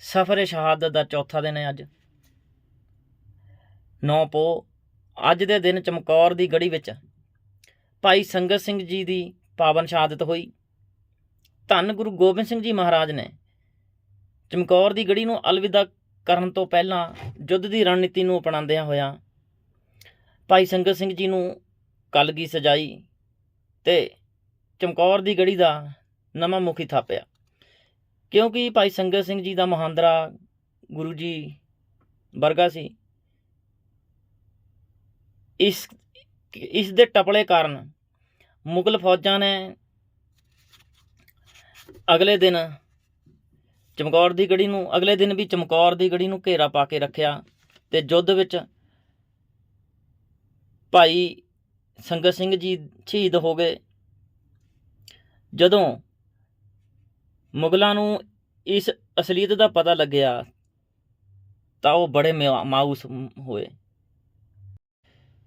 ਸਫਰ ਸ਼ਹਾਦਤ ਦਾ ਚੌਥਾ ਦਿਨ ਹੈ ਅੱਜ। ਨੌ ਪੋ, ਅੱਜ ਦੇ ਦਿਨ ਚਮਕੌਰ ਦੀ ਗੜੀ ਵਿੱਚ ਭਾਈ ਸੰਗਤ ਸਿੰਘ ਜੀ ਦੀ ਪਾਵਨ ਸ਼ਹਾਦਤ ਹੋਈ। ਧੰਨ ਗੁਰੂ ਗੋਬਿੰਦ ਸਿੰਘ ਜੀ ਮਹਾਰਾਜ ਨੇ ਚਮਕੌਰ ਦੀ ਗੜੀ ਨੂੰ ਅਲਵਿਦਾ ਕਰਨ ਤੋਂ ਪਹਿਲਾਂ ਯੁੱਧ ਦੀ ਰਣਨੀਤੀ ਨੂੰ ਅਪਣਾਉਂਦਿਆਂ ਹੋਇਆਂ ਭਾਈ ਸੰਗਤ ਸਿੰਘ ਜੀ ਨੂੰ ਕਲਗੀ ਸਜਾਈ ਤੇ ਚਮਕੌਰ ਦੀ ਗੜੀ ਦਾ ਨਵਾਂ ਮੁਖੀ ਥਾਪਿਆ। ਕਿਉਂਕਿ ਭਾਈ ਸੰਗਤ ਸਿੰਘ ਜੀ ਦਾ ਮਹਾਂਦਰਾ ਗੁਰੂ ਜੀ ਵਰਗਾ ਸੀ। ਇਸ ਇਸ ਦੇ ਟਪਲੇ ਕਾਰਨ ਮੁਗਲ ਫੌਜਾਂ ਨੇ ਅਗਲੇ ਦਿਨ ਚਮਕੌਰ ਦੀ ਗੜੀ ਨੂੰ, ਅਗਲੇ ਦਿਨ ਵੀ ਚਮਕੌਰ ਦੀ ਗੜੀ ਨੂੰ ਘੇਰਾ ਪਾ ਕੇ ਰੱਖਿਆ ਤੇ ਯੁੱਧ ਵਿੱਚ ਭਾਈ ਸੰਗਤ ਸਿੰਘ ਜੀ ਸ਼ਹੀਦ ਹੋ ਗਏ। ਜਦੋਂ ਮੁਗਲਾਂ ਨੂੰ ਇਸ ਅਸਲੀਅਤ ਦਾ ਪਤਾ ਲੱਗਿਆ ਤਾਂ ਉਹ ਬੜੇ ਮਿਆ- ਮਾਊਸ ਹੋਏ।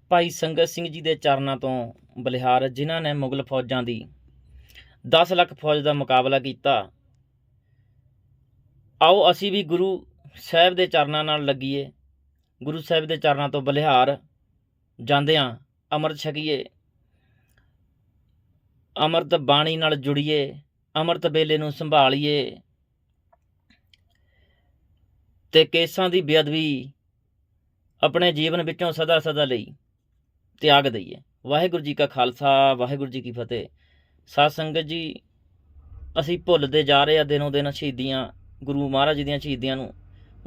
ਭਾਈ ਸੰਗਤ ਸਿੰਘ ਜੀ ਦੇ ਚਰਨਾਂ ਤੋਂ ਬਲਿਹਾਰ, ਜਿਨ੍ਹਾਂ ਨੇ ਮੁਗਲ ਫੌਜਾਂ ਦੀ 10 ਲੱਖ ਫੌਜ ਦਾ ਮੁਕਾਬਲਾ ਕੀਤਾ, ਆਓ ਅਸੀਂ ਵੀ ਗੁਰੂ ਸਾਹਿਬ ਦੇ ਚਰਨਾਂ ਨਾਲ ਲੱਗੀਏ। ਗੁਰੂ ਸਾਹਿਬ ਦੇ ਚਰਨਾਂ ਤੋਂ ਬਲਿਹਾਰ ਜਾਂਦਿਆਂ ਅੰਮ੍ਰਿਤ ਛਕੀਏ, ਅੰਮ੍ਰਿਤ ਬਾਣੀ ਨਾਲ ਜੁੜੀਏ। ਅੰਮ੍ਰਿਤ ਵੇਲੇ ਨੂੰ ਸੰਭਾਲੀਏ ਤੇ ਕੇਸਾਂ ਦੀ ਬੇਅਦਬੀ ਆਪਣੇ ਜੀਵਨ ਵਿੱਚੋਂ ਸਦਾ ਸਦਾ ਲਈ ਤਿਆਗ ਦਈਏ। ਵਾਹਿਗੁਰੂ ਜੀ ਕਾ ਖਾਲਸਾ, ਵਾਹਿਗੁਰੂ ਜੀ ਕੀ ਫਤਿਹ। ਸਾਧ ਸੰਗਤ ਜੀ, ਅਸੀਂ ਭੁੱਲਦੇ ਜਾ ਰਹੇ ਆ ਦਿਨੋਂ ਦਿਨ ਸ਼ਹੀਦੀਆਂ, ਗੁਰੂ ਮਹਾਰਾਜ ਜੀ ਦੀਆਂ ਸ਼ਹੀਦੀਆਂ ਨੂੰ,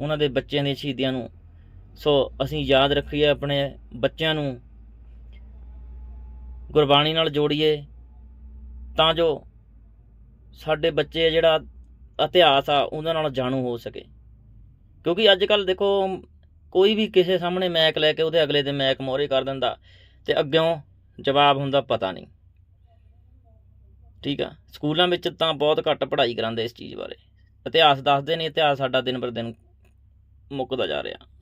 ਉਹਨਾਂ ਦੇ ਬੱਚਿਆਂ ਦੀਆਂ ਸ਼ਹੀਦੀਆਂ ਨੂੰ। ਸੋ ਅਸੀਂ ਯਾਦ ਰੱਖੀਏ ਆਪਣੇ ਬੱਚਿਆਂ ਨੂੰ। ਗੁਰਬਾਣੀ ਨਾਲ ਜੋੜੀਏ ਤਾਂ ਜੋ ਸਾਡੇ ਬੱਚੇ ਜਿਹੜਾ ਇਤਿਹਾਸ ਆ, ਉਹਨਾਂ ਨਾਲ ਜਾਣੂ ਹੋ ਸਕੇ। ਕਿਉਂਕਿ ਅੱਜ ਕੱਲ ਦੇਖੋ, ਕੋਈ ਵੀ ਕਿਸੇ ਸਾਹਮਣੇ ਮੈਕ ਲੈ ਕੇ ਉਹਦੇ ਅਗਲੇ ਦੇ ਮੈਕ ਮੋਹਰੇ ਕਰ ਦਿੰਦਾ ਤੇ ਅੱਗਿਓਂ ਜਵਾਬ ਹੁੰਦਾ ਪਤਾ ਨਹੀਂ। ਠੀਕ ਆ? ਸਕੂਲਾਂ ਵਿੱਚ ਤਾਂ ਬਹੁਤ ਘੱਟ ਪੜ੍ਹਾਈ ਕਰਾਉਂਦੇ ਇਸ ਚੀਜ਼ ਬਾਰੇ। ਇਤਿਹਾਸ ਦੱਸਦੇ ਨਹੀਂ ਇਤਿਹਾਸ ਸਾਡਾ ਦਿਨ ਪਰ ਦਿਨ ਮੁੱਕਦਾ ਜਾ ਰਿਹਾ।